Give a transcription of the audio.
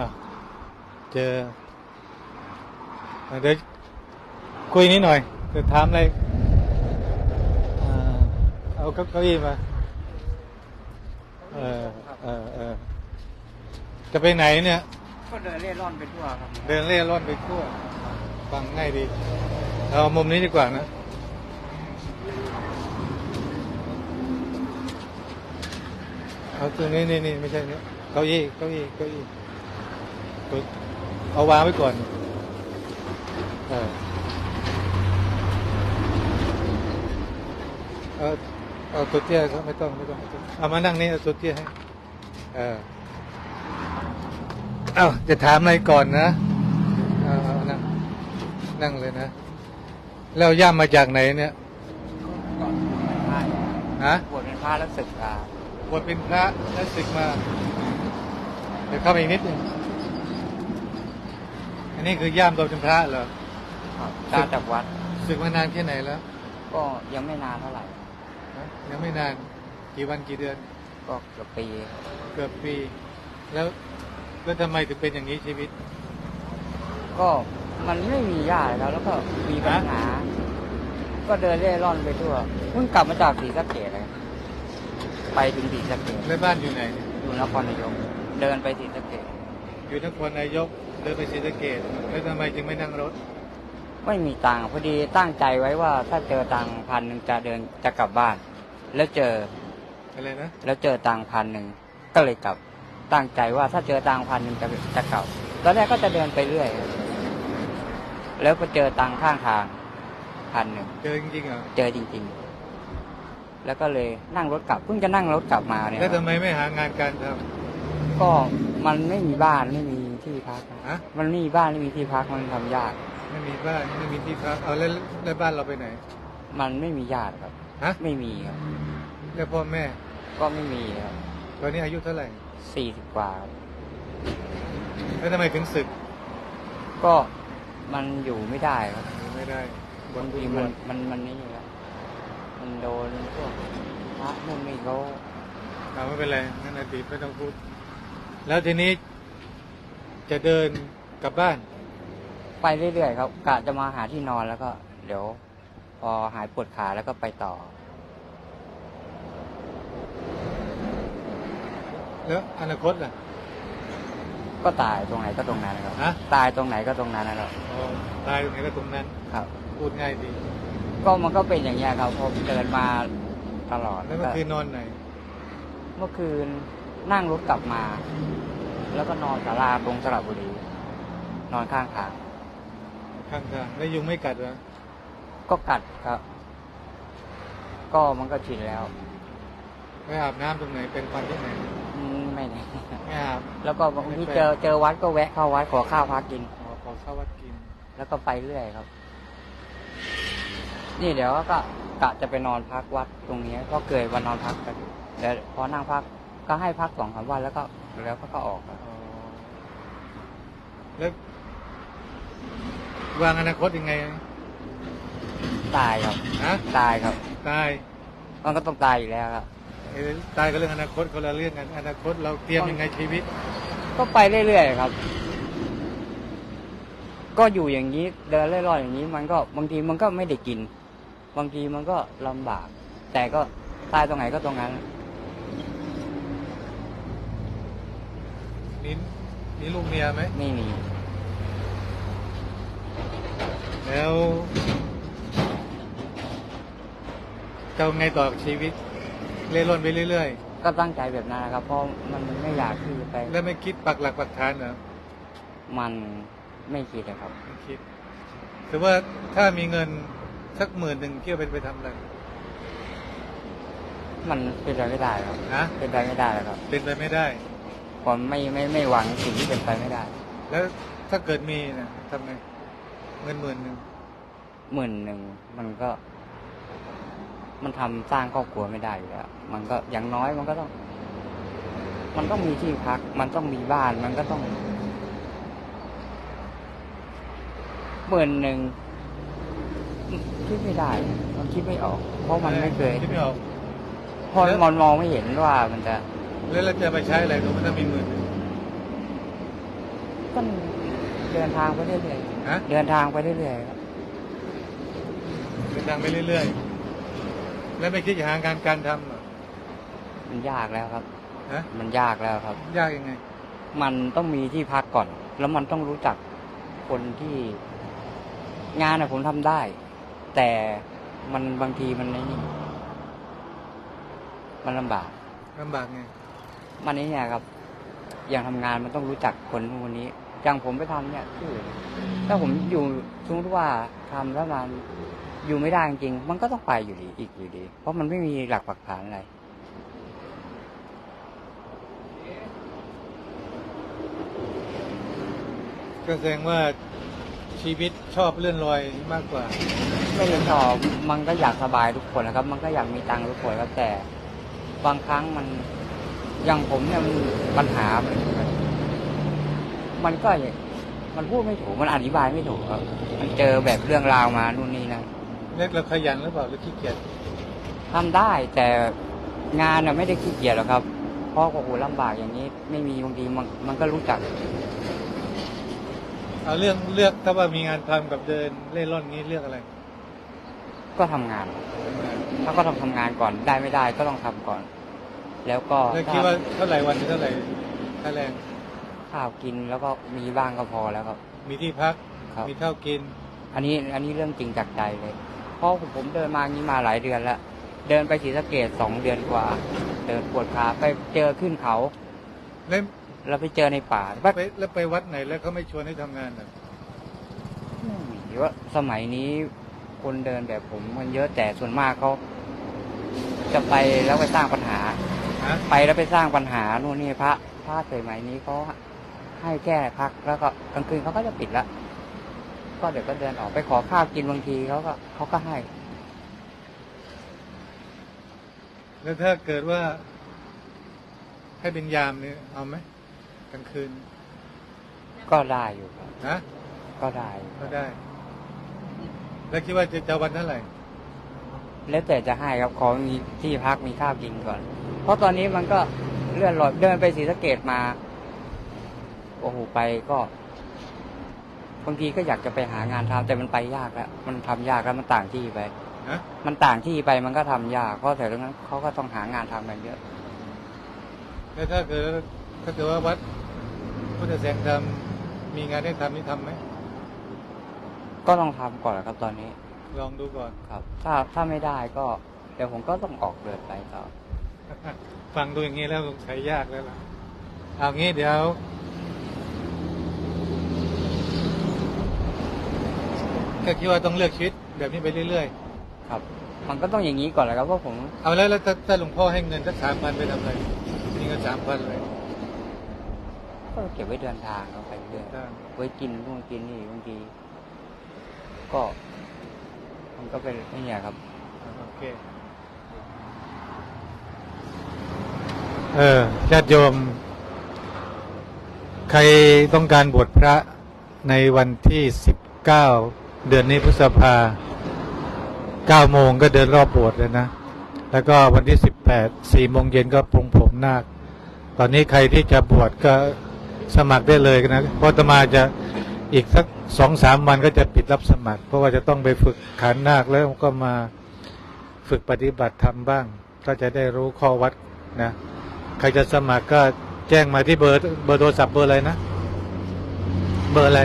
อะเจออะเดี๋ยวคุยนิดหน่อยจะถามอะไรอ่าเอาเก้าเก้าอี้มาเออเออเออจะไปไหนเนี่ย ก็เดินเล่ร่อนไปทั่วครับ เดินเล่ร่อนไปทั่ว ฟังง่ายดี เอามุมนี้ดีกว่านะเอาตรงนี้นี่นี่ไม่ใช่เนี่ยเก้าอี้เก้าอี้เก้าอี้ ปึ๊บเอาวางไว้ก่อนเออเอาเอาตัวเตี้ยก็ไม่ต้องไม่ต้องไม่ต้องเอามานั่งนี่เอาตัวเตี้ยให้เออเอาจะถามอะไรก่อนนะเอาเอานั่งนั่งเลยนะแล้วย่ามาจากไหนเนี่ยก่อนเป็นพระฮะบวชเป็นพระแล้วศึกมาบวชเป็นพระแล้วศึกมาเดี๋ยวเข้าไปอีกนิดหนึง อันนี้คือย่ามตัวเป็นพระเหรอตามจากวัดศึกมานานแค่ไหนแล้ว ก็ยังไม่นานเท่าไหร่ฮะยังไม่นานกี่วันกี่เดือน ก็เกือบปีเกือบปี แล้วแล้วทำไมถึงเป็นอย่างนี้ชีวิต ก็มันไม่มีญาติแล้ว แล้วก็มีปัญหา ก็เดินเล่ร่อนไปทั่วเพิ่งกลับมาจากศรีสะเกดเลยไปถึงศรีสะเกดแล้วบ้านอยู่ไหนเนี่ยอยู่นครนายกเดินไปศรีสะเกดอยู่นครนายก เดินไปศรีสะเกดแล้วทำไมจึงไม่นั่งรถ ไม่มีตังค์พอดีตั้งใจไว้ว่าถ้าเจอตังค์พันหนึ่งจะเดินจะกลับบ้าน แล้วเจออะไรนะแล้วเจอตังค์พันหนึ่งก็เลยกลับตั้งใจว่าถ้าเจอตังค์พันหนึ่งจะจะกลับตอนแรกก็จะเดินไปเรื่อย แล้วก็เจอตังค์ข้างทางพันหนึ่งเจอจริงๆเหรอเจอจริง ๆ แล้วก็เลยนั่งรถกลับเพิ่งจะนั่งรถกลับมาเนี่ยแล้วทำไมไม่หางานการทก็มันไม่มีบ้านไม่มี ที่พักำฮะมันไม่มีบ้านไม่มีที่พักมันทำยาก ไม่มีบ้านไม่มีที่พักเอาแล้วแล้วบ้านเราไปไหน มันไม่มีญาติครับ ฮะ ไม่มีครับ แล้วพ่อแม่ ก็ไม่มีครับตอนนี้อายุเท่าไหร่สี่สิบกว่าครับแล้วทำไมถึงศึกก็มันอยู่ไม่ได้ครับไม่ได้บางทีมันมันมันนี่ครับมันโดนพวกพระนู่นนี่เขาเอาไม่เป็นไรนั่นอดีตไม่ต้องพูด แล้วทีนี้ จะเดินกลับบ้าน ไปเรื่อยๆครับกะจะมาหาที่นอนแล้วก็ เดี๋ยว พอหายปวดขาแล้วก็ไปต่อ แล้วอนาคตล่ะ ก็ตายตรงไหนก็ตรงนั้นนะครับ ฮะ ตายตรงไหนก็ตรงนั้นนะครับอ๋อตายตรงไหนก็ตรงนั้น ครับ พูดง่ายดี ก็มันก็เป็นอย่างเงี้ยครับพอเดินมาตลอดแล้วเมื่อคืนนอนไหน เมื่อคืนนั่งรถกลับมา แล้วก็นอนศาลาตรงสระบุรี นอนข้างทางข้างทางแล้วยุงไม่กัดเหรอก็กัดครับ ก็มันก็ชินแล้วไปอาบน้ำตรงไหนเป็นฟันที่ไหนอืมไม่แน่ไม่อาบแล้วก็บางทีเจอเจอวัดก็แวะเข้าวัดขอข้าวพักกิน ขอขอเข้าวัดกิน แล้วก็ไปเรื่อยครับ นี่เดี๋ยวก็กะจะไปนอนพักวัดตรงนี้ ก็เกยวันนอนพักกันเดี๋ยวพอนั่งพักก็ให้พักสองสามวันแล้วก็ แล้วก็ก็ออกครับอ๋อแล้ววางอนาคตยังไงตายครับฮะตายครับ ตายมันก็ต้องตายอยู่แล้วครับเอ้ยตายกับเรื่องอนาคตคนละเรื่องกันอนาคตเราเตรียมยังไงชีวิต ก็ไปเรื่อยๆครับ ก็อยู่อย่างนี้เดินเร่ร่อนอย่างนี้ มันก็บางทีมันก็ไม่ได้กิน บางทีมันก็ลำบาก แต่ก็ตายตรงไหนก็ตรงนั้น มีมีลูกเมียไหม ไม่มี แล้ว จะเอาไงต่อกับชีวิต เล่ร่อนไปเรื่อย ก็ตั้งใจแบบนั้นนะครับ เพราะมันไม่อยากที่จะไปๆ แล้วไม่คิดปักหลักปักฐานเหรอมันไม่คิดนะครับ ไม่คิดถือว่าถ้ามีเงินสักหมื่นหนึ่งเกี่ยวไปไปทำอะไรมันเป็นไปไม่ได้ครับ นะเป็นไปไม่ได้แล้วครับ เป็นไปไม่ได้ ผมไม่ไม่ไม่หวังสิ่งที่เป็นไปไม่ได้ แล้วถ้าเกิดมีนะทำไงเงินหมื่นหนึ่งหมื่นหนึ่งมันก็ มันทำสร้างครอบครัวไม่ได้อยู่แล้วมันก็อย่างน้อยมันก็ต้อง มันต้องมีที่พัก มันต้องมีบ้านมันก็ต้องหมื่นหนึ่งคิดไม่ได้ มันคิดไม่ออก เพราะมันไม่เคยคิดไม่ออกเพราะมันมองไม่เห็นว่ามันจะ แล้วเราจะไปใช้อะไรก็ไม่ต้องมีหมื่นหนึ่งก็เดินทางไปเรื่อยฮะๆเดินทางไปเรื่อยๆครับเดินทางไปเรื่อยๆ แล้วไม่คิดจะหางานการทำเหรอมันยากแล้วครับ ฮะมันยากแล้วครับ ยากยังไง มันต้องมีที่พักก่อน แล้วมันต้องรู้จักคนที่งานอะผมทำได้ แต่มันบางทีมันไอ้นี่มันลำบากลำบากไง มันนี้เนี่ยครับ อย่างทำงานมันต้องรู้จักคนนู้นคนนี้ อย่างผมไปทำเนี่ยคือถ้าผมอยู่สมมติว่าทำแล้วมันอยู่ไม่ได้จริงๆมันก็ต้องไปอยู่ดีอีกอยู่ดี เพราะมันไม่มีหลักปักฐานอะไรก็แสดงว่าชีวิตชอบเลื่อนลอยมากกว่า ไม่ได้ชอบมันก็อยากสบายทุกคนนะครับ มันก็อยากมีตังค์ทุกคนครับแต่บางครั้งมัน อย่างผมเนี่ยมันปัญหา มันมันก็อย่างมันพูดไม่ถูก มันอธิบายไม่ถูกครับ มันเจอแบบเรื่องราวมานู่นนี่นั่นเล็กเราขยันหรือเปล่าหรือขี้เกียจทำได้แต่งานน่ะไม่ได้ขี้เกียจหรอกครับเพราะโอ้โหลำบากอย่างนี้ ไม่มีบางทีมันมันก็รู้จักเอาเรื่องเลือกถ้าว่ามีงานทำกับเดินเล่ร่อนนี้เลือกอะไร ก็ทำงาน ถ้าก็ต้องทำงานก่อนได้ไม่ได้ก็ต้องทำก่อน แล้วก็แล้วคิดว่าเท่าไหร่วันเท่าไหร่ค่าแรงข้าวกินแล้วก็มีบ้างก็พอแล้วครับ มีที่พักครับ มีข้าวกิน อันนี้อันนี้เรื่องจริงจากใจเลย เพราะผมผมเดินมาอย่างนี้มาหลายเดือนแล้ว เดินไปศรีสะเกดสองเดือนกว่า เดินปวดขาไปเจอขึ้นเขา แล้วแล้วไปเจอในป่าไปแล้วไปวัดไหนแล้วเขาไม่ชวนให้ทำงานเหรอไม่มีว่าสมัยนี้คนเดินแบบผมมันเยอะแต่ส่วนมากเขาจะไปแล้วไปสร้างปัญหา ฮะไปแล้วไปสร้างปัญหานู่นนี่พระพระสมัยนี้เขาให้แก้พักแล้วก็กลางคืนเขาก็จะปิดละก็เดี๋ยวก็เดินออกไปขอข้าวกินบางทีเขาก็เขาก็ให้ แล้วถ้าเกิดว่า ให้เป็นยามเนี่ยเอาไหมกลางคืน ก็ได้อยู่ครับนะก็ได้ก็ได้ แล้วคิดว่าจะจะวันเท่าไหร่แล้วแต่จะให้ครับขอมีที่พักมีข้าวกินก่อนเพ ราะตอนนี้มันก็เลื่อนลอยเดินไปศรีสะเกดมา โอ้โหไปก็บางทีก็อยากจะไปหางานทำแต่มันไปยากแล้วมันทำยากแล้วมันต่างที่ไปฮะมันต่างที่ไปมันก็ทำยากเพราะแต่ตรงนั้นเขาก็ต้องหางานทำกันเยอะแล้วถ้าเกิดถ้าเกิดว่าวัดพุทธแสงทำมีงานให้ทำนี่ทำไหมก็ต้องทำก่อนแหละครับตอนนี้ ลองดูก่อนครับ ถ้าถ้าไม่ได้ก็เดี๋ยวผมก็ต้องออกเดินไปต่อ ฟังดูอย่างนี้แล้วสงสัยยากแล้วล่ะ เอางี้เดี๋ยว ก็คิดว่าต้องเลือกชีวิตแบบนี้ไปเรื่อยครับ มันก็ต้องอย่างนี้ก่อนแหละครับเพราะผม ๆ เอาแล้วแล้วถ้าถ้าหลวงพ่อให้เงินสักสามพันไปทำอะไรมีเงินสามพันเลยก็เก็บไว้เดินทางเราไปเรื่อยได้ไว้กินนู่นกินนี่บางทีก็ มันก็เป็นไอ้เนี่ยครับ โอเค เออญาติโยม ใครต้องการบวชพระในวันที่สิบเก้าเดือนนี้พฤษภาเก้าโมงก็เดินรอบบสถ์เลยนะ แล้วก็วันที่สิบแปดสี่โมงเย็นก็ปรงผมนาค ตอนนี้ใครที่จะบวชก็สมัครได้เลยนะ เพราะตมาจะอีกสักสองสามวันก็จะปิดรับสมัคร เพราะว่าจะต้องไปฝึกขันนาคแล้วก็มาฝึกปฏิบัติธรรมบ้าง ก็จะได้รู้ข้อวัดนะ ใครจะสมัครก็แจ้งมาที่เบอร์เบอร์โทรศัพท์เบอร์อะไรนะ เบอร์อะไร